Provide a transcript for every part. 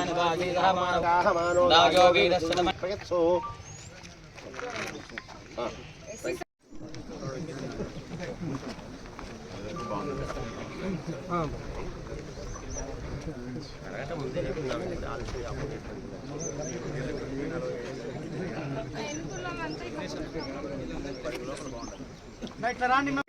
వర్ణాదీం తంతరం అర్థేంద్రశుతం ఏ దత్తమరస్వరూపం అకారో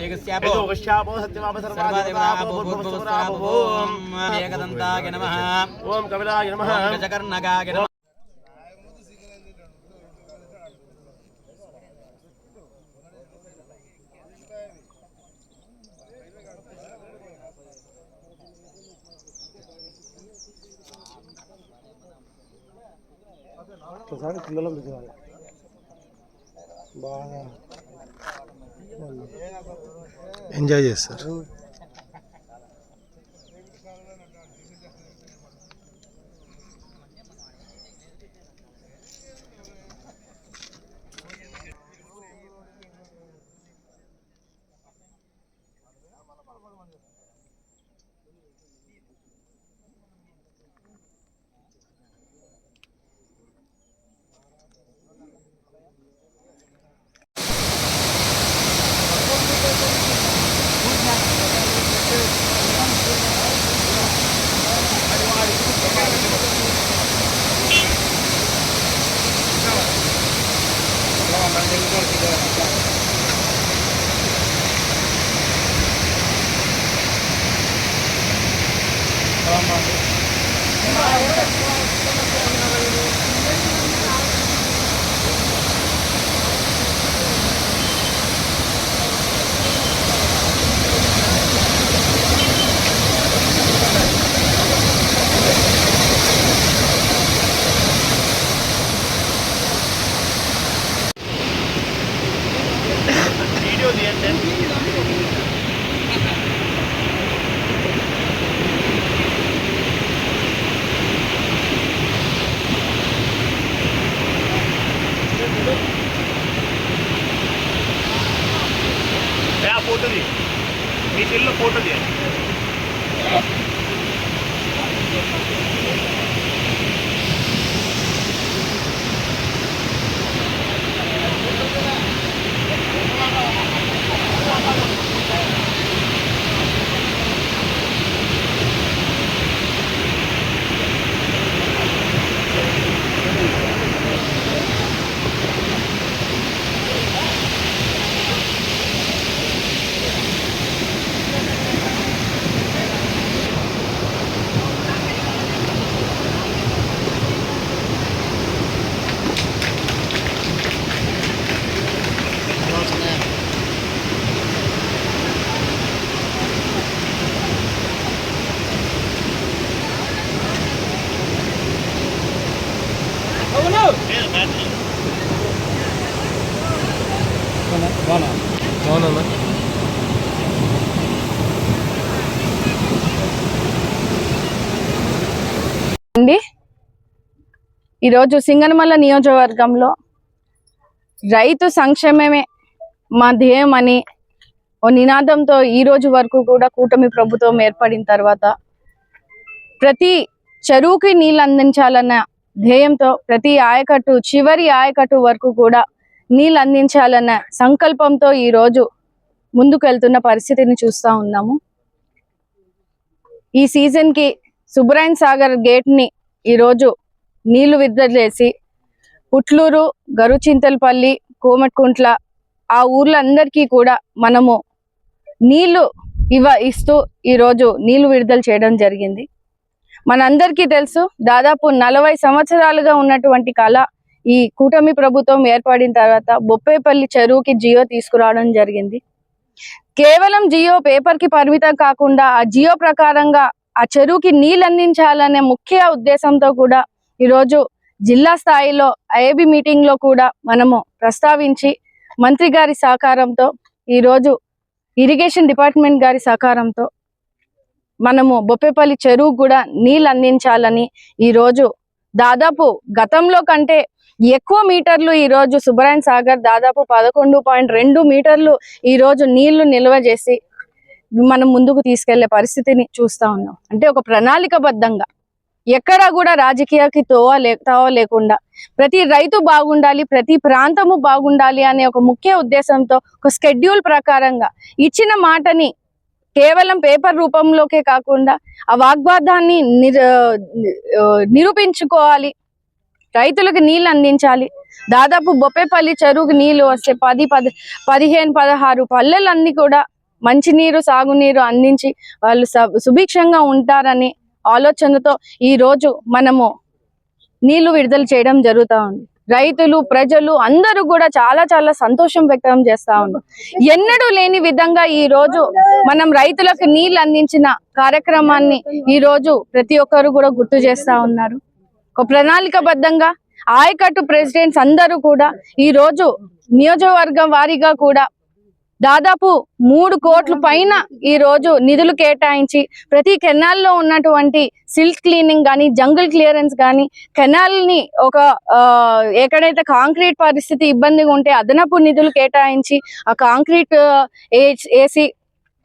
జ్యోతిగస్యాపో వశ్యాపో సత్యమాప సర్వాదేవతాపో భూర్భువస్వరాపో ఓం ఏకదంతాయ నమః ఓం కపిలాయ నమః గజకర్ణకాయ నమః ఒకసారి పిల్లలు పిలిచేవాళ్ళు బాగా ఎంజాయ్ చేస్తారు. అవునన్నా అండి ఈరోజు సింగనమల్ల నియోజకవర్గంలో రైతు సంక్షేమమే మా ధ్యేయం అని ఓ నినాదంతో ఈ రోజు వరకు కూడా కూటమి ప్రభుత్వం ఏర్పడిన తర్వాత ప్రతి చెరువుకి నీళ్ళు అందించాలన్న ధ్యేయంతో ప్రతి ఆయకట్టు చివరి ఆయకట్టు వరకు కూడా నీళ్ళు అందించాలన్న సంకల్పంతో ఈ రోజు ముందుకు వెళ్తున్న పరిస్థితిని చూస్తా ఉన్నాము. ఈ సీజన్కి సుబ్రాయన్ సాగర్ గేట్ని ఈ రోజు నీళ్ళు విడుదల చేసి పుట్లూరు గరుచింతలపల్లి కోమట్కుంట్ల ఆ ఊర్లందరికీ కూడా మనము నీళ్ళు ఇవ ఇస్తూ ఈరోజు నీళ్ళు విడుదల చేయడం జరిగింది. మనందరికీ తెలుసు దాదాపు నలభై సంవత్సరాలుగా ఉన్నటువంటి కళ ఈ కూటమి ప్రభుత్వం ఏర్పడిన తర్వాత బొప్పేపల్లి చెరువుకి జియో తీసుకురావడం జరిగింది. కేవలం జియో పేపర్కి పరిమితం కాకుండా ఆ జియో ప్రకారంగా ఆ చెరువుకి నీళ్ళు అందించాలనే ముఖ్య ఉద్దేశంతో కూడా ఈరోజు జిల్లా స్థాయిలో ఐఏబి మీటింగ్లో కూడా మనము ప్రస్తావించి మంత్రి గారి సహకారంతో ఈరోజు ఇరిగేషన్ డిపార్ట్మెంట్ గారి సహకారంతో మనము బొప్పేపల్లి చెరువు కూడా నీళ్ళు అందించాలని ఈరోజు దాదాపు గతంలో కంటే ఎక్కువ మీటర్లు ఈ రోజు సుబ్రాయన్ సాగర్ దాదాపు పదకొండు పాయింట్ రెండు మీటర్లు ఈ రోజు నీళ్ళు నిల్వ చేసి మనం ముందుకు తీసుకెళ్ళే పరిస్థితిని చూస్తా ఉన్నాం. అంటే ఒక ప్రణాళికబద్ధంగా ఎక్కడా కూడా రాజకీయాకి తోవ లే తోవ లేకుండా ప్రతి రైతు బాగుండాలి ప్రతి ప్రాంతము బాగుండాలి అనే ఒక ముఖ్య ఉద్దేశంతో ఒక స్కెడ్యూల్ ప్రకారంగా ఇచ్చిన మాటని కేవలం పేపర్ రూపంలోకే కాకుండా ఆ వాగ్వాదాన్ని నిర నిరూపించుకోవాలి రైతులకు నీళ్ళు అందించాలి. దాదాపు బొప్పేపల్లి చెరువుకి నీళ్ళు వస్తే పది పది పదిహేను పదహారు పల్లెలన్నీ కూడా మంచినీరు సాగునీరు అందించి వాళ్ళు సుభిక్షంగా ఉంటారని ఆలోచనతో ఈ రోజు మనము నీళ్ళు విడుదల చేయడం జరుగుతా ఉంది. రైతులు ప్రజలు అందరూ కూడా చాలా చాలా సంతోషం వ్యక్తం చేస్తా ఉన్నారు ఎన్నడూ లేని విధంగా ఈ రోజు మనం రైతులకు నీళ్ళు అందించిన కార్యక్రమాన్ని ఈ రోజు ప్రతి ఒక్కరు కూడా గుర్తు చేస్తా ఉన్నారు. ఒక ప్రణాళికబద్ధంగా ఆయకట్టు ప్రెసిడెంట్స్ అందరూ కూడా ఈ రోజు నియోజకవర్గం వారీగా కూడా దాదాపు మూడు కోట్ల పైన ఈ రోజు నిధులు కేటాయించి ప్రతి కెనాల్లో ఉన్నటువంటి సిల్క్ క్లీనింగ్ కానీ జంగిల్ క్లియరెన్స్ కానీ కెనాల్ని ఒక ఎక్కడైతే కాంక్రీట్ పరిస్థితి ఇబ్బందిగా ఉంటే అదనపు నిధులు కేటాయించి ఆ కాంక్రీట్ ఆ, వేసి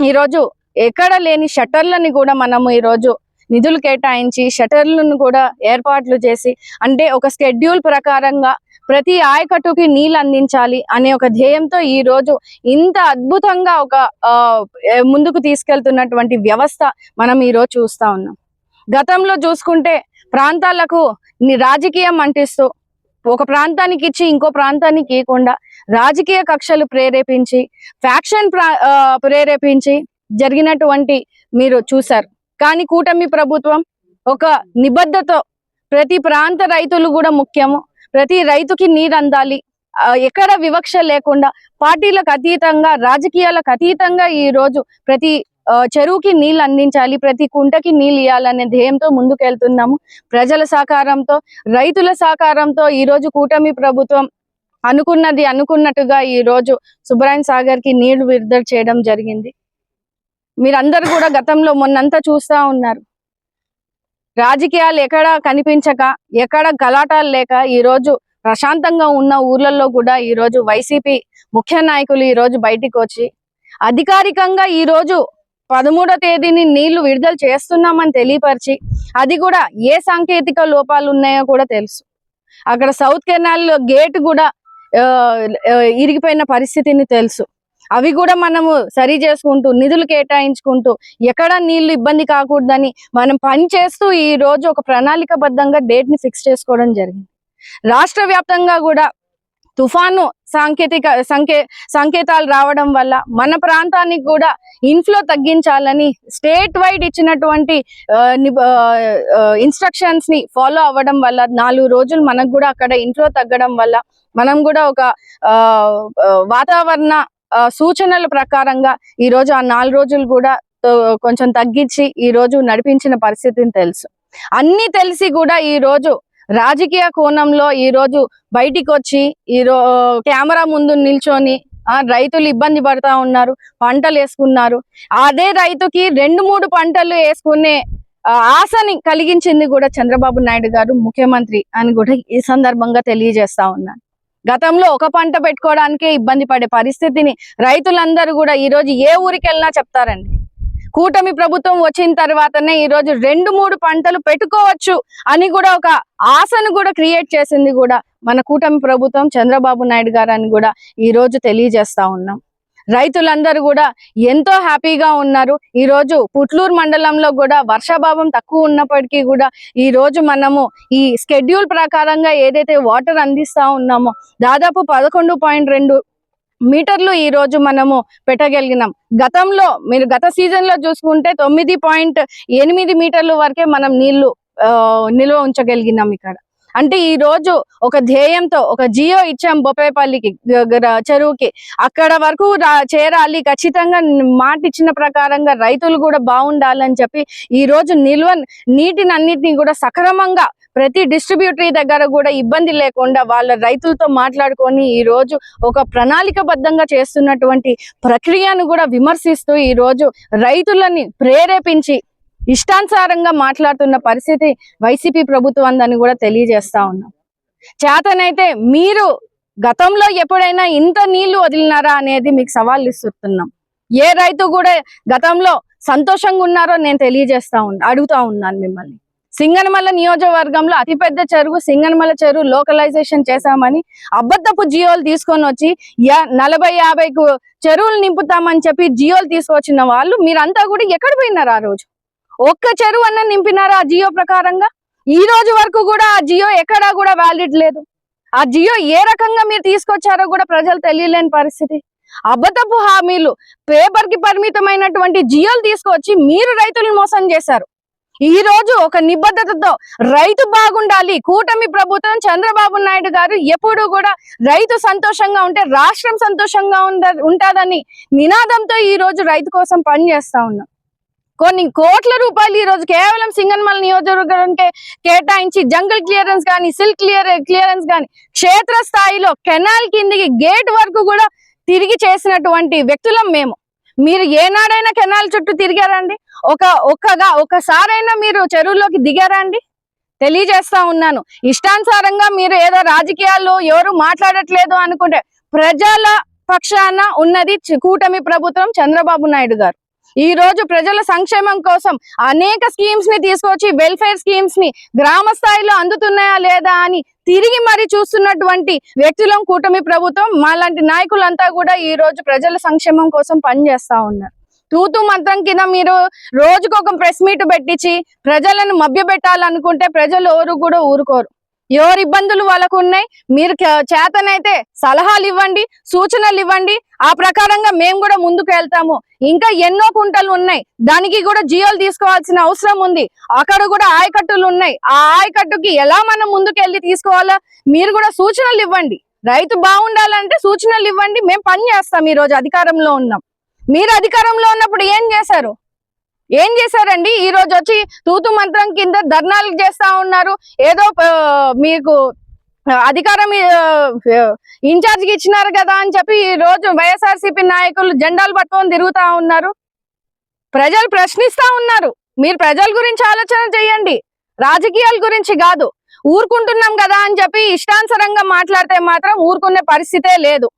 ఈరోజు ఎక్కడ లేని షట్టర్లని కూడా మనము ఈరోజు నిధులు కేటాయించి షటర్లను కూడా ఏర్పాట్లు చేసి అంటే ఒక స్కెడ్యూల్ ప్రకారంగా ప్రతి ఆయకట్టుకి నీళ్ళు అందించాలి అనే ఒక ధ్యేయంతో ఈ రోజు ఇంత అద్భుతంగా ఒక ముందుకు తీసుకెళ్తున్నటువంటి వ్యవస్థ మనం ఈ రోజు చూస్తా ఉన్నాం. గతంలో చూసుకుంటే ప్రాంతాలకు రాజకీయం అంటిస్తూ ఒక ప్రాంతానికి ఇచ్చి ఇంకో ప్రాంతానికి ఇవ్వకుండా రాజకీయ కక్షలు ప్రేరేపించి ఫ్యాక్షన్ ప్రా- ఆ, ప్రేరేపించి జరిగినటువంటి మీరు చూశారు. కానీ కూటమి ప్రభుత్వం ఒక నిబద్ధతో ప్రతి ప్రాంత రైతులు కూడా ముఖ్యము. ప్రతి రైతుకి నీరు అందాలి. ఎక్కడ వివక్ష లేకుండా పార్టీలకు అతీతంగా రాజకీయాలకు అతీతంగా ఈ రోజు ప్రతి ఆ, చెరువుకి నీళ్ళు అందించాలి ప్రతి కుంటకి నీళ్ళు ఇవ్వాలనే ధ్యేయంతో ముందుకెళ్తున్నాము. ప్రజల సహకారంతో రైతుల సహకారంతో ఈ రోజు కూటమి ప్రభుత్వం అనుకున్నది అనుకున్నట్టుగా ఈ రోజు సుబ్రాయన్ సాగర్కి నీళ్ళు విడుదల చేయడం జరిగింది. మీరందరూ కూడా గతంలో మొన్నంతా చూస్తా ఉన్నారు. రాజకీయాలు ఎక్కడ కనిపించక ఎక్కడ గలాటాలు లేక ఈ రోజు ప్రశాంతంగా ఉన్న ఊర్లలో కూడా ఈ రోజు వైసీపీ ముఖ్య నాయకులు ఈ రోజు బయటికి వచ్చి అధికారికంగా ఈ రోజు పదమూడో తేదీని నీళ్ళు విడుదల చేస్తున్నామని తెలియపరిచి అది కూడా ఏ సాంకేతిక లోపాలు ఉన్నాయో కూడా తెలుసు. అక్కడ సౌత్ కెనాల్ గేట్ కూడా ఇరిగిపోయిన పరిస్థితిని తెలుసు. అవి కూడా మనము సరి చేసుకుంటూ నిధులు కేటాయించుకుంటూ ఎక్కడ నీళ్ళు ఇబ్బంది కాకూడదని మనం పని చేస్తూ ఈ రోజు ఒక ప్రణాళికబద్ధంగా డేట్ని ఫిక్స్ చేసుకోవడం జరిగింది. రాష్ట్ర వ్యాప్తంగా కూడా తుఫాను సాంకేతిక సంకే సంకేతాలు రావడం వల్ల మన ప్రాంతానికి కూడా ఇన్ఫ్లో తగ్గించాలని స్టేట్ వైడ్ ఇచ్చినటువంటి ఇన్స్ట్రక్షన్స్ని ఫాలో అవ్వడం వల్ల నాలుగు రోజులు మనకు కూడా అక్కడ ఇన్ఫ్లో తగ్గడం వల్ల మనం కూడా ఒక వాతావరణ సూచనల ప్రకారంగా ఈ రోజు ఆ నాలుగు రోజులు కూడా కొంచెం తగ్గించి ఈ రోజు నడిపించిన పరిస్థితిని తెలుసు. అన్ని తెలిసి కూడా ఈ రోజు రాజకీయ కోణంలో ఈ రోజు బయటికి వచ్చి ఈ కెమెరా ముందు నిల్చొని రైతులు ఇబ్బంది పడతా ఉన్నారు పంటలు వేసుకున్నారు. అదే రైతుకి రెండు మూడు పంటలు వేసుకునే ఆ, ఆశని కలిగించింది కూడా చంద్రబాబు నాయుడు గారు ముఖ్యమంత్రి అని కూడా ఈ సందర్భంగా తెలియజేస్తా ఉన్నాను గతంలో ఒక పంట పెట్టుకోవడానికే ఇబ్బంది పడే పరిస్థితిని రైతులందరూ కూడా ఈ రోజు ఏ ఊరికి వెళ్ళినా చెప్తారండి. కూటమి ప్రభుత్వం వచ్చిన తర్వాతనే ఈ రోజు రెండు మూడు పంటలు పెట్టుకోవచ్చు అని కూడా ఒక ఆశను కూడా క్రియేట్ చేసింది కూడా మన కూటమి ప్రభుత్వం చంద్రబాబు నాయుడు గారు అని కూడా ఈ రోజు తెలియజేస్తా ఉన్నాం. రైతులందరూ కూడా ఎంతో హ్యాపీగా ఉన్నారు. ఈ రోజు పుట్లూరు మండలంలో కూడా వర్షాభావం తక్కువ ఉన్నప్పటికీ కూడా ఈ రోజు మనము ఈ స్కెడ్యూల్ ప్రకారంగా ఏదైతే వాటర్ అందిస్తా ఉన్నామో దాదాపు పదకొండు పాయింట్ రెండు మీటర్లు ఈ రోజు మనము పెట్టగలిగినాం. గతంలో మీరు గత సీజన్లో చూసుకుంటే తొమ్మిది పాయింట్ ఎనిమిది మీటర్ల వరకే మనం నీళ్ళు ఆ, నిల్వ ఉంచగలిగినాం ఇక్కడ. అంటే ఈ రోజు ఒక ధ్యేయంతో ఒక జియో ఇచ్చాం బొప్పేపల్లికి చెరువుకి. అక్కడ వరకు చేరాలి. ఖచ్చితంగా మాట ఇచ్చిన ప్రకారంగా రైతులు కూడా బాగుండాలని చెప్పి ఈ రోజు నిల్వ నీటిని అన్నిటిని కూడా సక్రమంగా ప్రతి డిస్ట్రిబ్యూటరీ దగ్గర కూడా ఇబ్బంది లేకుండా వాళ్ళ రైతులతో మాట్లాడుకొని ఈ రోజు ఒక ప్రణాళికబద్ధంగా చేస్తున్నటువంటి ప్రక్రియను కూడా విమర్శిస్తూ ఈ రోజు రైతులని ప్రేరేపించి ఇష్టానుసారంగా మాట్లాడుతున్న పరిస్థితి వైసీపీ ప్రభుత్వం అందని కూడా తెలియజేస్తా ఉన్నాం. చేతనైతే మీరు గతంలో ఎప్పుడైనా ఇంత నీళ్ళు వదిలినారా అనేది మీకు సవాల్ ఇస్తున్నాం. ఏ రైతు కూడా గతంలో సంతోషంగా ఉన్నారో నేను తెలియజేస్తా ఉన్నా అడుగుతా ఉన్నాను మిమ్మల్ని. సింగనమల నియోజకవర్గంలో అతిపెద్ద చెరువు సింగనమల చెరువు లోకలైజేషన్ చేశామని అబద్ధపు జియోలు తీసుకొని వచ్చి నలభై యాభైకు చెరువులు నింపుతామని చెప్పి జియోలు తీసుకొచ్చిన వాళ్ళు మీరంతా కూడా ఎక్కడ పోయినారు ఆ రోజు? ఒక్క చెరువు అన్న నింపినారా ఆ జియో ప్రకారంగా? ఈ రోజు వరకు కూడా ఆ జియో ఎక్కడా కూడా వ్యాలిడ్ లేదు. ఆ జియో ఏ రకంగా మీరు తీసుకొచ్చారో కూడా ప్రజలు తెలియలేని పరిస్థితి. అబద్ధపు హామీలు పేపర్కి పరిమితమైనటువంటి జియోలు తీసుకొచ్చి మీరు రైతులను మోసం చేశారు. ఈ రోజు ఒక నిబద్ధతతో రైతు బాగుండాలి కూటమి ప్రభుత్వం చంద్రబాబు నాయుడు గారు ఎప్పుడు కూడా రైతు సంతోషంగా ఉంటే రాష్ట్రం సంతోషంగా ఉంటుందని నినాదంతో ఈ రోజు రైతు కోసం పనిచేస్తా ఉన్నాం. కొన్ని కోట్ల రూపాయలు ఈ రోజు కేవలం సింగన్మల నియోజకవర్గానికి కేటాయించి జంగల్ క్లియరెన్స్ కానీ సిల్క్ క్లియర్ క్లియరెన్స్ కానీ క్షేత్ర స్థాయిలో కెనాల్ కిందికి గేట్ వరకు కూడా తిరిగి చేసినటువంటి వ్యక్తులం మేము. మీరు ఏనాడైనా కెనాల్ చుట్టూ తిరిగారండి ఒక ఒక్కగా ఒకసారైనా మీరు చెరువులోకి దిగారా అండి? తెలియజేస్తా ఉన్నాను. ఇష్టానుసారంగా మీరు ఏదో రాజకీయాలు ఎవరు మాట్లాడట్లేదు అనుకుంటే ప్రజల పక్షాన ఉన్నది కూటమి ప్రభుత్వం చంద్రబాబు నాయుడు గారు. ఈ రోజు ప్రజల సంక్షేమం కోసం అనేక స్కీమ్స్ని తీసుకొచ్చి వెల్ఫేర్ స్కీమ్స్ని గ్రామ స్థాయిలో అందుతున్నాయా లేదా అని తిరిగి మరి చూస్తున్నటువంటి వ్యక్తులం కూటమి ప్రభుత్వం మాలాంటి నాయకులంతా కూడా ఈ రోజు ప్రజల సంక్షేమం కోసం పనిచేస్తా ఉన్నారు. తూతు మంత్రం కింద మీరు రోజుకు ఒక ప్రెస్ మీట్ పెట్టించి ప్రజలను మభ్యపెట్టాలనుకుంటే ప్రజలు ఎవరు కూడా ఊరుకోరు. ఎవరి ఇబ్బందులు వాళ్ళకు ఉన్నాయి? మీరు చేతనైతే సలహాలు ఇవ్వండి సూచనలు ఇవ్వండి. ఆ ప్రకారంగా మేము కూడా ముందుకు వెళ్తాము. ఇంకా ఎన్నో కుంటలు ఉన్నాయి. దానికి కూడా జియోలు తీసుకోవాల్సిన అవసరం ఉంది. అక్కడ కూడా ఆయకట్టులు ఉన్నాయి. ఆ ఆయకట్టుకి ఎలా మనం ముందుకు వెళ్ళి తీసుకోవాలా? మీరు కూడా సూచనలు ఇవ్వండి. రైతు బాగుండాలంటే సూచనలు ఇవ్వండి. మేము పని చేస్తాం ఈ రోజు అధికారంలో ఉన్నాం. మీరు అధికారంలో ఉన్నప్పుడు ఏం చేశారు? ఏం చేశారండి? ఈ రోజు వచ్చి తూతు మంత్రం కింద ధర్నాలు చేస్తా ఉన్నారు. ఏదో మీకు అధికారం ఇన్ఛార్జ్కి ఇచ్చినారు కదా అని చెప్పి ఈ రోజు వైఎస్ఆర్సీపీ నాయకులు జెండాలు పట్టుకొని తిరుగుతా ఉన్నారు. ప్రజలు ప్రశ్నిస్తా ఉన్నారు. మీరు ప్రజల గురించి ఆలోచన చేయండి. రాజకీయాల గురించి కాదు. ఊరుకుంటున్నాం కదా అని చెప్పి ఇష్టానుసరంగా మాట్లాడితే మాత్రం ఊరుకునే పరిస్థితే లేదు.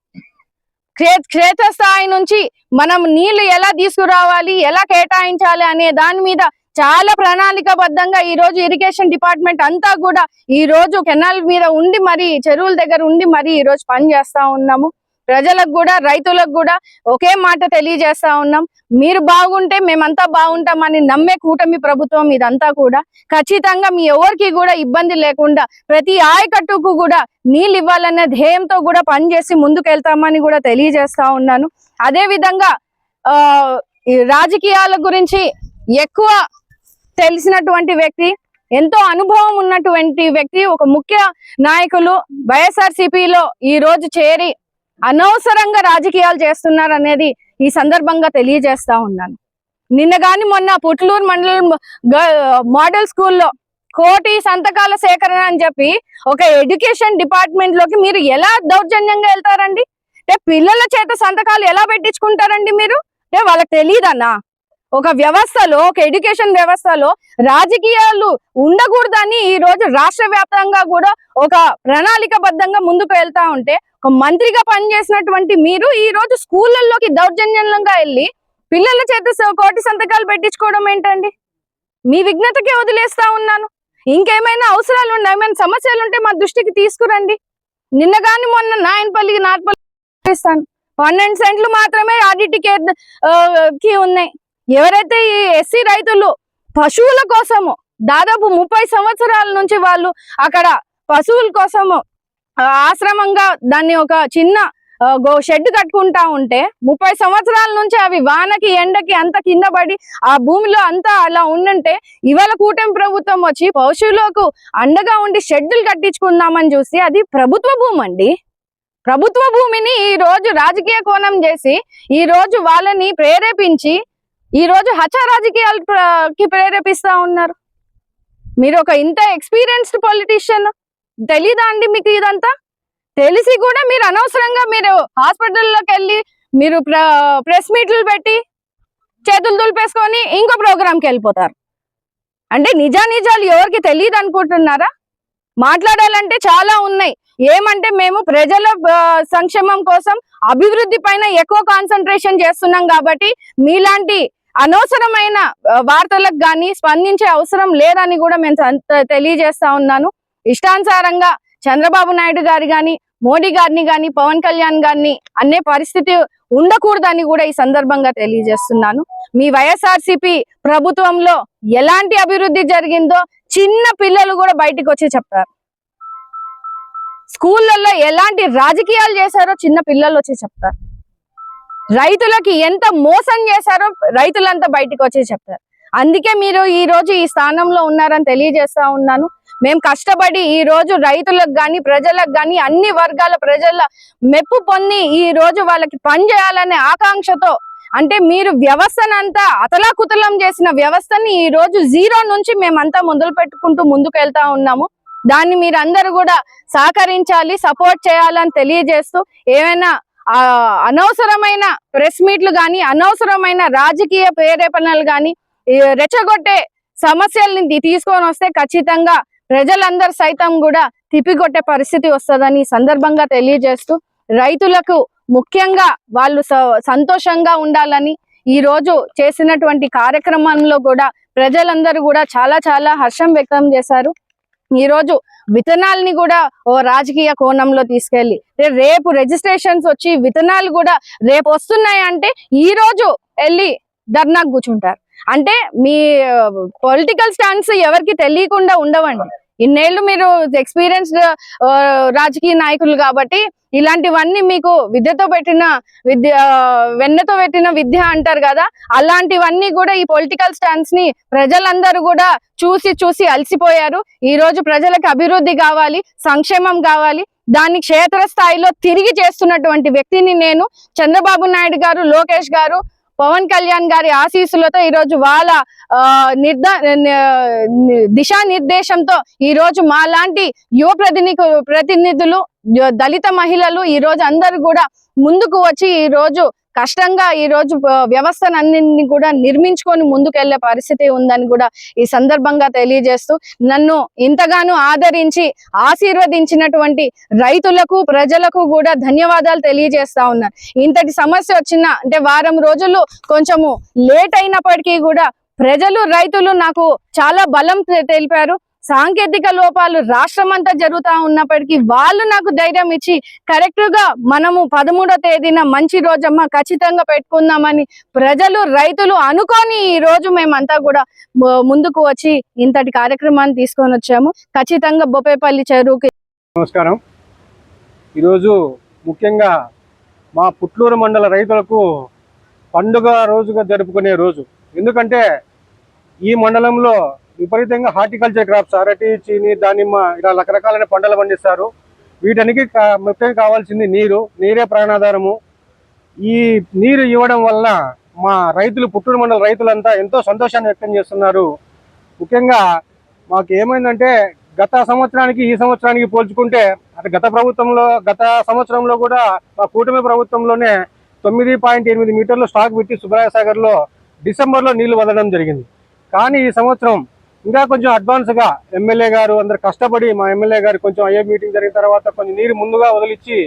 క్షే క్షేత్రస్థాయి నుంచి మనం నీళ్ళు ఎలా తీసుకురావాలి ఎలా కేటాయించాలి అనే దాని మీద చాలా ప్రణాళికబద్ధంగా ఈ రోజు ఇరిగేషన్ డిపార్ట్మెంట్ అంతా కూడా ఈ రోజు కెనాల్ మీద ఉండి మరి చెరువుల దగ్గర ఉండి మరి ఈ రోజు పని చేస్తా ఉన్నాము. ప్రజలకు కూడా రైతులకు కూడా ఒకే మాట తెలియజేస్తా ఉన్నాం. మీరు బాగుంటే మేమంతా బాగుంటామని నమ్మే కూటమి ప్రభుత్వం ఇదంతా కూడా. ఖచ్చితంగా మీ ఎవరికి కూడా ఇబ్బంది లేకుండా ప్రతి ఆయకట్టుకు కూడా నీళ్ళు ఇవ్వాలనే ధ్యేయంతో కూడా పనిచేసి ముందుకు వెళ్తామని కూడా తెలియజేస్తా ఉన్నాను. అదే విధంగా ఆ రాజకీయాల గురించి ఎక్కువ తెలిసినటువంటి వ్యక్తి ఎంతో అనుభవం ఉన్నటువంటి వ్యక్తి ఒక ముఖ్య నాయకులు వైఎస్ఆర్లో ఈ రోజు చేరి అనవసరంగా రాజకీయాలు చేస్తున్నారు అనేది ఈ సందర్భంగా తెలియజేస్తా ఉన్నాను. నిన్న గాని మొన్న పుట్లూరు మండలం మోడల్ స్కూల్లో కోటి సంతకాల సేకరణ అని చెప్పి ఒక ఎడ్యుకేషన్ డిపార్ట్మెంట్లోకి మీరు ఎలా దౌర్జన్యంగా వెళ్తారండి? అంటే పిల్లల చేత సంతకాలు ఎలా పెట్టించుకుంటారండి మీరు? అంటే వాళ్ళకి తెలియదన్నా ఒక వ్యవస్థలో ఒక ఎడ్యుకేషన్ వ్యవస్థలో రాజకీయాలు ఉండకూడదని ఈ రోజు రాష్ట్ర వ్యాప్తంగా కూడా ఒక ప్రణాళికబద్ధంగా ముందుకు వెళ్తా ఉంటే ఒక మంత్రిగా పనిచేసినటువంటి మీరు ఈ రోజు స్కూళ్ళల్లోకి దౌర్జన్యంగా వెళ్ళి పిల్లల చేత కోటి సంతకాలు పెట్టించుకోవడం ఏంటండి? మీ విఘ్నతకే వదిలేస్తా ఉన్నాను. ఇంకేమైనా అవసరాలు ఉన్నాయి ఏమైనా సమస్యలు ఉంటే మా దృష్టికి తీసుకురండి. నిన్న కానీ మొన్న నాయనపల్లికి నాటపల్లి ఇస్తాను పన్నెండు సెంట్లు మాత్రమే ఆడిటికి కి ఉన్నాయి. ఎవరైతే ఈ ఎస్సీ రైతులు పశువుల కోసము దాదాపు ముప్పై సంవత్సరాల నుంచి వాళ్ళు అక్కడ పశువుల కోసము ఆశ్రమంగా దాన్ని ఒక చిన్న గో షెడ్ కట్టుకుంటా ఉంటే ముప్పై సంవత్సరాల నుంచి అవి వానకి ఎండకి అంత కింద పడి ఆ భూమిలో అంతా అలా ఉండుంటే ఇవాళ కూటమి ప్రభుత్వం వచ్చి పశువులకు అండగా ఉండి షెడ్లు కట్టించుకుందామని చూసి అది ప్రభుత్వ భూమి అండి. ప్రభుత్వ భూమిని ఈ రోజు రాజకీయ కోణం చేసి ఈ రోజు వాళ్ళని ప్రేరేపించి ఈ రోజు హచ రాజకీయాలకి ప్రేరేపిస్తా ఉన్నారు. మీరు ఒక ఇంత ఎక్స్పీరియన్స్డ్ పొలిటీషియన్ తెలీదా అండి మీకు ఇదంతా? తెలిసి కూడా మీరు అనవసరంగా మీరు హాస్పిటల్లోకి వెళ్ళి మీరు ప్రెస్ మీట్లు పెట్టి చేతులు దులిపేసుకొని ఇంకో ప్రోగ్రాంకి వెళ్ళిపోతారు. అంటే నిజా నిజాలు ఎవరికి తెలియదు అనుకుంటున్నారా మాట్లాడాలంటే చాలా ఉన్నాయి. ఏమంటే మేము ప్రజల సంక్షేమం కోసం అభివృద్ధి పైన ఎక్కువ కాన్సన్ట్రేషన్ చేస్తున్నాం కాబట్టి మీలాంటి అనవసరమైన వార్తలకు కానీ స్పందించే అవసరం లేదని కూడా మేము తెలియజేస్తా ఉన్నాను. ఇష్టానుసారంగా చంద్రబాబు నాయుడు గారి గాని మోడీ గారిని గాని పవన్ కళ్యాణ్ గారిని అనే పరిస్థితి ఉండకూడదని కూడా ఈ సందర్భంగా తెలియజేస్తున్నాను. మీ వైఎస్ఆర్సీపీ ప్రభుత్వంలో ఎలాంటి అభివృద్ధి జరిగిందో చిన్న పిల్లలు కూడా బయటకు వచ్చి చెప్తారు. స్కూళ్ళల్లో ఎలాంటి రాజకీయాలు చేశారో చిన్న పిల్లలు వచ్చి చెప్తారు. రైతులకి ఎంత మోసం చేశారో రైతులంతా బయటకు వచ్చి చెప్తారు. అందుకే మీరు ఈ రోజు ఈ స్థానంలో ఉన్నారని తెలియజేస్తా ఉన్నాను. మేము కష్టపడి ఈ రోజు రైతులకు కానీ ప్రజలకు కానీ అన్ని వర్గాల ప్రజల మెప్పు పొంది ఈ రోజు వాళ్ళకి పని చేయాలనే ఆకాంక్షతో అంటే మీరు వ్యవస్థనంతా అతలాకుతలం చేసిన వ్యవస్థని ఈ రోజు జీరో నుంచి మేమంతా మొదలు పెట్టుకుంటూ ముందుకు వెళ్తా ఉన్నాము. దాన్ని మీరందరూ కూడా సహకరించాలి సపోర్ట్ చేయాలని తెలియజేస్తూ ఏమైనా అనవసరమైన ప్రెస్ మీట్లు కానీ అనవసరమైన రాజకీయ ప్రేరేపణలు కానీ రెచ్చగొట్టే సమస్యల్ని తీసుకొని వస్తే ఖచ్చితంగా ప్రజలందరూ సైతం కూడా తిప్పికొట్టే పరిస్థితి వస్తుందని సందర్భంగా తెలియజేస్తూ రైతులకు ముఖ్యంగా వాళ్ళు స- సంతోషంగా ఉండాలని ఈ రోజు చేసినటువంటి కార్యక్రమంలో కూడా ప్రజలందరూ కూడా చాలా చాలా హర్షం వ్యక్తం చేశారు. ఈ రోజు విత్తనాల్ని కూడా ఓ రాజకీయ కోణంలో తీసుకెళ్ళి రేపు రిజిస్ట్రేషన్స్ వచ్చి విత్తనాలు కూడా రేపు వస్తున్నాయి అంటే ఈ రోజు వెళ్ళి ధర్నాకు కూర్చుంటారు. అంటే మీ పొలిటికల్ స్టాండ్స్ ఎవరికి తెలియకుండా ఉండవండి. ఇన్నేళ్ళు మీరు ఎక్స్పీరియన్స్డ్ రాజకీయ నాయకులు కాబట్టి ఇలాంటివన్నీ మీకు విద్యతో పెట్టిన విద్య వెన్నతో పెట్టిన విద్య అంటారు కదా అలాంటివన్నీ కూడా ఈ పొలిటికల్ స్టాండ్స్ని ప్రజలందరూ కూడా చూసి చూసి అలసిపోయారు. ఈ రోజు ప్రజలకు అభివృద్ధి కావాలి సంక్షేమం కావాలి దాన్ని క్షేత్ర స్థాయిలో తిరిగి చేస్తున్నటువంటి వ్యక్తిని నేను చంద్రబాబు నాయుడు గారు లోకేష్ గారు పవన్ కళ్యాణ్ గారి ఆశీస్సులతో ఈ రోజు వాళ్ళ ఆ, నిర్దా ని- దిశానిర్దేశంతో ఈ రోజు మా లాంటి యువ ప్రతినిధు ప్రతినిధులు దళిత మహిళలు ఈ రోజు అందరూ కూడా ముందుకు వచ్చి ఈ రోజు కష్టంగా ఈ రోజు వ్యవస్థనన్నింటినీ కూడా నిర్మించుకొని ముందుకెళ్ళే పరిస్థితి ఉందని కూడా ఈ సందర్భంగా తెలియజేస్తూ నన్ను ఇంతగానో ఆదరించి ఆశీర్వదించినటువంటి రైతులకు ప్రజలకు కూడా ధన్యవాదాలు తెలియజేస్తా ఉన్నాను ఇంతటి సమస్య వచ్చిన అంటే వారం రోజులు కొంచెము లేట్ అయినప్పటికీ కూడా ప్రజలు రైతులు నాకు చాలా బలం తెలిపారు. సాంకేతిక లోపాలు రాష్ట్రం అంతా జరుగుతూ ఉన్నప్పటికీ వాళ్ళు నాకు ధైర్యం ఇచ్చి కరెక్ట్గా మనము పదమూడో తేదీన మంచి రోజమ్మ ఖచ్చితంగా పెట్టుకుందామని ప్రజలు రైతులు అనుకొని ఈ రోజు మేమంతా కూడా ముందుకు వచ్చి ఇంతటి కార్యక్రమాన్ని తీసుకొని వచ్చాము. ఖచ్చితంగా బొప్పేపల్లి చెరువుకి నమస్కారం. ఈరోజు ముఖ్యంగా మా పుట్లూరు మండల రైతులకు పండుగ రోజుగా జరుపుకునే రోజు. ఎందుకంటే ఈ మండలంలో విపరీతంగా హార్టికల్చర్ క్రాప్స్ అరటి చీని దానిమ్మ ఇలా రకరకాలైన పంటలు పండిస్తారు. వీటనికి ముఖ్యంగా కావాల్సింది నీరు నీరే ప్రాణాధారము. ఈ నీరు ఇవ్వడం వల్ల మా రైతులు పుట్టూరు మండల రైతులంతా ఎంతో సంతోషాన్ని వ్యక్తం చేస్తున్నారు. ముఖ్యంగా మాకు ఏమైందంటే గత సంవత్సరానికి ఈ సంవత్సరానికి పోల్చుకుంటే అంటే గత ప్రభుత్వంలో గత సంవత్సరంలో కూడా మా కూటమి ప్రభుత్వంలోనే తొమ్మిది పాయింట్ ఎనిమిది మీటర్లు స్టాక్ పెట్టి సుబ్రాయ సాగర్లో డిసెంబర్లో నీళ్ళు వదలడం జరిగింది. కానీ ఈ సంవత్సరం ఇంకా కొంచెం అడ్వాన్స్గా ఎమ్మెల్యే గారు అందరు కష్టపడి మా ఎమ్మెల్యే గారు కొంచెం అయ్యే మీటింగ్ జరిగిన తర్వాత కొంచెం నీరు ముందుగా వదిలిచ్చి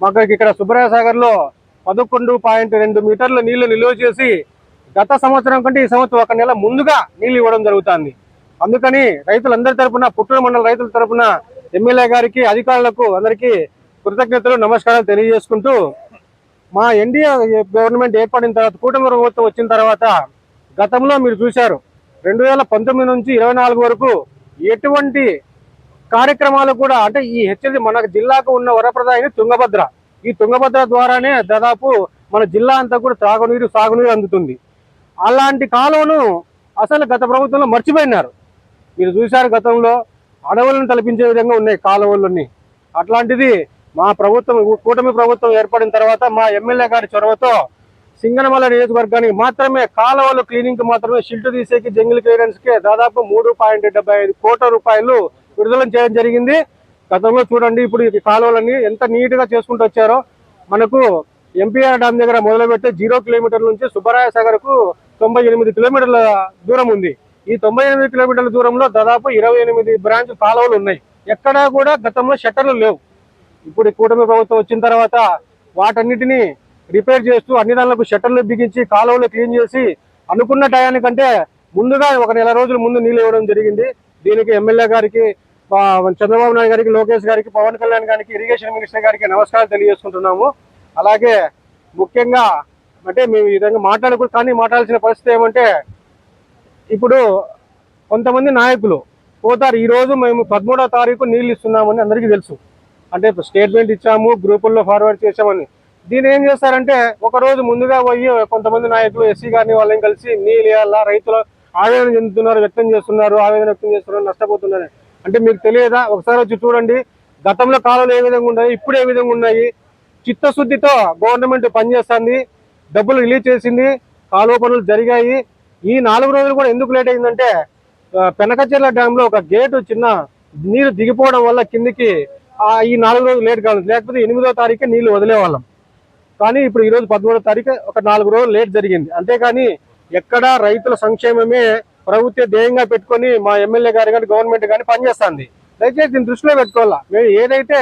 మాకు ఇక్కడ సుబ్రాయ సాగర్లో పదకొండు పాయింట్ రెండు మీటర్ల నీళ్ళు నిల్వ చేసి గత సంవత్సరం కంటే ఈ సంవత్సరం ఒక నెల ముందుగా నీళ్ళు ఇవ్వడం జరుగుతుంది. అందుకని రైతులందరి తరపున పుట్టూరు మండల రైతుల తరఫున ఎమ్మెల్యే గారికి అధికారులకు అందరికీ కృతజ్ఞతలు నమస్కారాలు తెలియజేసుకుంటూ మా ఎన్డీఏ గవర్నమెంట్ ఏర్పడిన తర్వాత కూటమి ప్రభుత్వం వచ్చిన తర్వాత గతంలో మీరు చూశారు. రెండు వేల పంతొమ్మిది నుంచి ఇరవై నాలుగు వరకు ఎటువంటి కార్యక్రమాలు కూడా అంటే ఈ హెచ్చరి మన జిల్లాకు ఉన్న వరప్రదాయని తుంగభద్ర. ఈ తుంగభద్ర ద్వారానే దాదాపు మన జిల్లా అంతా కూడా త్రాగునీరు సాగునీరు అందుతుంది. అలాంటి కాలంను అసలు గత ప్రభుత్వంలో మర్చిపోయినారు. మీరు చూశారు గతంలో అడవులను తలపించే విధంగా ఉన్నాయి కాలువలన్నీ. అట్లాంటిది మా ప్రభుత్వం కూటమి ప్రభుత్వం ఏర్పడిన తర్వాత మా ఎమ్మెల్యే గారి చొరవతో సింగనమల నియోజకవర్గానికి మాత్రమే కాలువలు క్లీనింగ్ మాత్రమే షిల్ట్ తీసేకి జంగిల్ క్లియరెన్స్కి దాదాపు మూడు పాయింట్ డెబ్బై ఐదు కోట్ల రూపాయలు విడుదల చేయడం జరిగింది. గతంలో చూడండి ఇప్పుడు ఈ కాలువలన్నీ ఎంత నీట్గా చేసుకుంటూ వచ్చారో. మనకు ఎంపీఆర్ డ్యామ్ దగ్గర మొదలుపెట్టి జీరో కిలోమీటర్ల నుంచి సుబ్బరాయ సాగర్కు తొంభై ఎనిమిది కిలోమీటర్ల దూరం ఉంది. ఈ తొంభై ఎనిమిది కిలోమీటర్ల దూరంలో దాదాపు ఇరవై ఎనిమిది బ్రాంచ్ కాలువలు ఉన్నాయి. ఎక్కడా కూడా గతంలో షట్టర్లు లేవు. ఇప్పుడు కూటమి ప్రభుత్వం వచ్చిన తర్వాత వాటన్నిటిని రిపేర్ చేస్తూ అన్ని దానిలకు షట్టర్లు బిగించి కాలువలు క్లీన్ చేసి అనుకున్న టయానికంటే ముందుగా ఒక నెల రోజుల ముందు నీళ్ళు ఇవ్వడం జరిగింది. దీనికి ఎమ్మెల్యే గారికి చంద్రబాబు నాయుడు గారికి లోకేష్ గారికి పవన్ కళ్యాణ్ గారికి ఇరిగేషన్ మినిస్టర్ గారికి నమస్కారాలు తెలియజేసుకుంటున్నాము. అలాగే ముఖ్యంగా అంటే మేము ఈ విధంగా మాట్లాడకూడదు కానీ మాట్లాడాల్సిన పరిస్థితి ఏమంటే ఇప్పుడు కొంతమంది నాయకులు పోతారు ఈరోజు మేము పదమూడో తారీఖు నీళ్ళు ఇస్తున్నామని అందరికీ తెలుసు. అంటే స్టేట్మెంట్ ఇచ్చాము గ్రూపుల్లో ఫార్వర్డ్ చేసామని దీని ఏం చేస్తారంటే ఒక రోజు ముందుగా పోయి కొంతమంది నాయకులు ఎస్సీ గారిని వాళ్ళని కలిసి నీళ్ళు ఇవ్వాలా రైతులు ఆవేదన చెందుతున్నారు వ్యక్తం చేస్తున్నారు ఆవేదన వ్యక్తం చేస్తున్నారు నష్టపోతున్నారు. అంటే మీకు తెలియదా? ఒకసారి వచ్చి చూడండి. గతంలో కాలంలో ఏ విధంగా ఉన్నాయి? ఇప్పుడు ఏ విధంగా ఉన్నాయి? చిత్తశుద్ధితో గవర్నమెంట్ పనిచేస్తుంది. డబ్బులు రిలీజ్ చేసింది. కాలువ పనులు జరిగాయి. ఈ నాలుగు రోజులు కూడా ఎందుకు లేట్ అయిందంటే పెనకచెర్ల డ్యామ్లో ఒక గేటు చిన్న నీరు దిగిపోవడం వల్ల కిందికి ఈ నాలుగు రోజులు లేట్ కావాలి లేకపోతే ఎనిమిదో తారీఖు నీళ్ళు వదిలేవాళ్ళం. కానీ ఇప్పుడు ఈ రోజు పదమూడో తారీఖు ఒక నాలుగు రోజులు లేట్ జరిగింది. అంతేకాని ఎక్కడా రైతుల సంక్షేమమే ప్రభుత్వ ధ్యేయంగా పెట్టుకొని మా ఎమ్మెల్యే గారు కానీ గవర్నమెంట్ కానీ పనిచేస్తుంది. దయచేసి దీన్ని దృష్టిలో పెట్టుకోవాలా? మేము ఏదైతే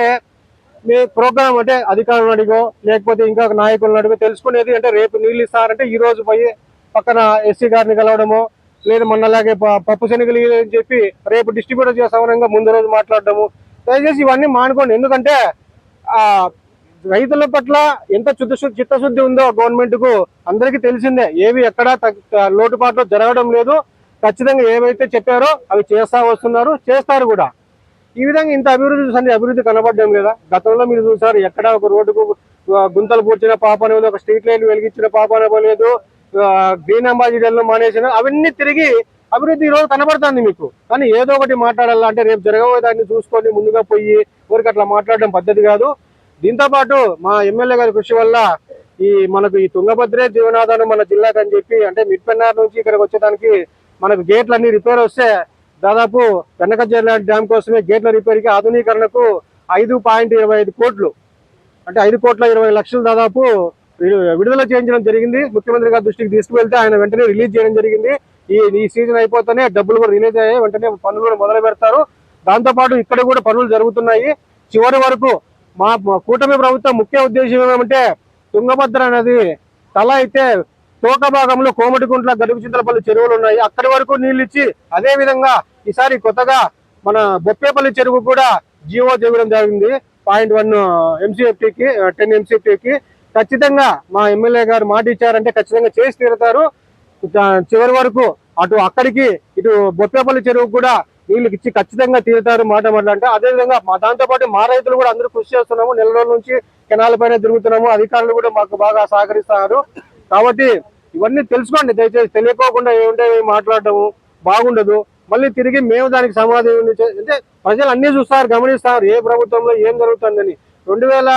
మీ ప్రోగ్రామ్ అంటే అధికారులను అడిగో లేకపోతే ఇంకా నాయకులను అడిగో తెలుసుకునేది అంటే రేపు నీళ్ళు ఇస్తారంటే ఈ రోజు పోయి పక్కన ఎస్సీ గారిని కలవడము లేదా మొన్నలాగే ప- పప్పు శనగలు అని చెప్పి రేపు డిస్ట్రిబ్యూటర్ చేసామనంగా ముందు రోజు మాట్లాడడము. దయచేసి ఇవన్నీ మానుకోండి. ఎందుకంటే రైతుల పట్ల ఎంత చిత్తశుద్ధి చిత్తశుద్ధి ఉందో గవర్నమెంట్కు అందరికీ తెలిసిందే. ఏవి ఎక్కడా లోటుపాట్లు జరగడం లేదు. ఖచ్చితంగా ఏవైతే చెప్పారో అవి చేస్తా వస్తున్నారు చేస్తారు కూడా. ఈ విధంగా ఇంత అభివృద్ధి చూసండి అభివృద్ధి కనబడడం లేదా? గతంలో మీరు చూసారు ఎక్కడ ఒక రోడ్డుకు గుంతలు పూడ్చిన పాప అనేది ఒక స్ట్రీట్ లైన్ వెలిగించిన పాప లేదు గ్రీన్ అంబాసిడర్లు మానేసిన అవన్నీ తిరిగి అభివృద్ధి ఈరోజు రోజు కనబడుతుంది మీకు. కానీ ఏదో ఒకటి మాట్లాడాలంటే రేపు జరగబోయే దాన్ని చూసుకొని ముందుగా పోయి ఊరికి అట్లా మాట్లాడడం పద్ధతి కాదు. దీంతో పాటు మా ఎమ్మెల్యే గారి కృషి వల్ల ఈ మనకు ఈ తుంగభద్రే జీవనాధారం మన జిల్లాకు అని చెప్పి అంటే మిడ్పెన్నార్ నుంచి ఇక్కడికి వచ్చేదానికి మనకు గేట్లు అన్ని రిపేర్ వస్తే దాదాపు వెనకజర్ల డ్యామ్ కోసమే గేట్ల రిపేర్కి ఆధునీకరణకు ఐదు పాయింట్ ఇరవై ఐదు కోట్లు. అంటే ఐదు కోట్ల ఇరవై లక్షలు దాదాపు విడుదల చేయించడం జరిగింది. ముఖ్యమంత్రి గారి దృష్టికి తీసుకువెళ్తే ఆయన వెంటనే రిలీజ్ చేయడం జరిగింది. ఈ ఈ సీజన్ అయిపోతేనే డబ్బులు కూడా రిలీజ్ అయ్యాయి. వెంటనే పనులు కూడా మొదలు పెడతారు దాంతోపాటు ఇక్కడ కూడా పనులు జరుగుతున్నాయి. చివరి వరకు మా కూటమి ప్రభుత్వం ముఖ్య ఉద్దేశం ఏమంటే తుంగభద్ర నది తల అయితే తోక భాగంలో కోమటిగుంట్ల గడుపుచింతలపల్లి చెరువులు ఉన్నాయి. అక్కడి వరకు నీళ్ళు ఇచ్చి అదే విధంగా ఈసారి కొత్తగా మన బొప్పేపల్లి చెరువు కూడా జీవో చేయడం జరిగింది. పాయింట్ వన్ ఎంసీఎఫ్టీకి టెన్ ఎంసీఎఫ్టీకి. ఖచ్చితంగా మా ఎమ్మెల్యే గారు మాట ఇచ్చారంటే ఖచ్చితంగా చేసి తీరుతారు. చివరి వరకు అటు అక్కడికి ఇటు బొప్పేపల్లి చెరువు కూడా నీళ్ళు ఇచ్చి ఖచ్చితంగా తీరుతారు మాట మాట్లాడితే అదే విధంగా మా దాంతో పాటు మా రైతులు కూడా అందరూ కృషి చేస్తున్నాము. నెల రోజుల నుంచి కెనాల పైన తిరుగుతున్నాము. అధికారులు కూడా మాకు బాగా సహకరిస్తున్నారు. కాబట్టి ఇవన్నీ తెలుసుకోండి. దయచేసి తెలియకోకుండా ఏముంటే మాట్లాడటము బాగుండదు. మళ్ళీ తిరిగి మేము దానికి సమాధానం అంటే ప్రజలు అన్ని చూస్తారు గమనిస్తారు. ఏ ప్రభుత్వంలో ఏం జరుగుతుందని. రెండు వేల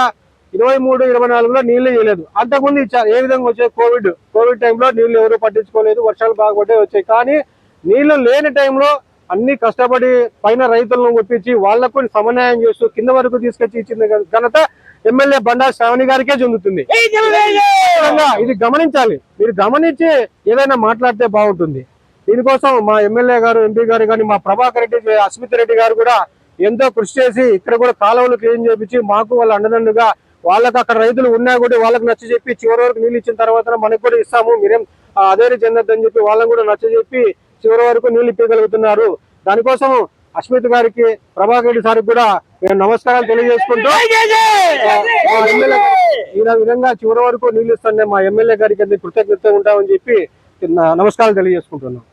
ఇరవై మూడు ఇరవై నాలుగులో నీళ్ళు ఇవ్వలేదు. అంతకుముందు ఇచ్చారు ఏ విధంగా వచ్చాయి? కోవిడ్. కోవిడ్ టైంలో నీళ్ళు ఎవరు పట్టించుకోలేదు. వర్షాలు బాగా పడ్డాయి వచ్చాయి. కానీ నీళ్ళు లేని టైంలో అన్ని కష్టపడి పైన రైతులను ఒప్పించి వాళ్ళకు సమన్వయం చేస్తూ కింద వరకు తీసుకొచ్చి ఇచ్చిన ఘనత ఎమ్మెల్యే బండా శ్రావణి గారికే చెందుతుంది. ఇది గమనించాలి. మీరు గమనించి ఏదైనా మాట్లాడితే బాగుంటుంది. దీనికోసం మా ఎమ్మెల్యే గారు ఎంపీ గారు కానీ మా ప్రభాకర్ రెడ్డి అస్మిత్ రెడ్డి గారు కూడా ఎంతో కృషి చేసి ఇక్కడ కూడా కాలువలు క్లీన్ చేపించి మాకు వాళ్ళ అండదండుగా వాళ్ళకి అక్కడ రైతులు ఉన్నా కూడా వాళ్ళకి నచ్చ చెప్పి చివరి వరకు నీళ్ళు ఇచ్చిన తర్వాత మనకు కూడా ఇస్తాము. మీరేం అధైర్య చెందొద్దని చెప్పి వాళ్ళని కూడా నచ్చ చెప్పి చివరి వరకు నీళ్ళు ఇప్పగలుగుతున్నారు దానికోసం అస్మిత్ గారికి ప్రభాకర్ రెడ్డి సార్కి కూడా నేను నమస్కారాలు తెలియజేసుకుంటూ ఈ విధంగా చివరి వరకు నీళ్ళు ఇస్తానే. మా ఎమ్మెల్యే గారికి అన్ని కృతజ్ఞత ఉంటామని చెప్పి నమస్కారాలు తెలియజేసుకుంటున్నాం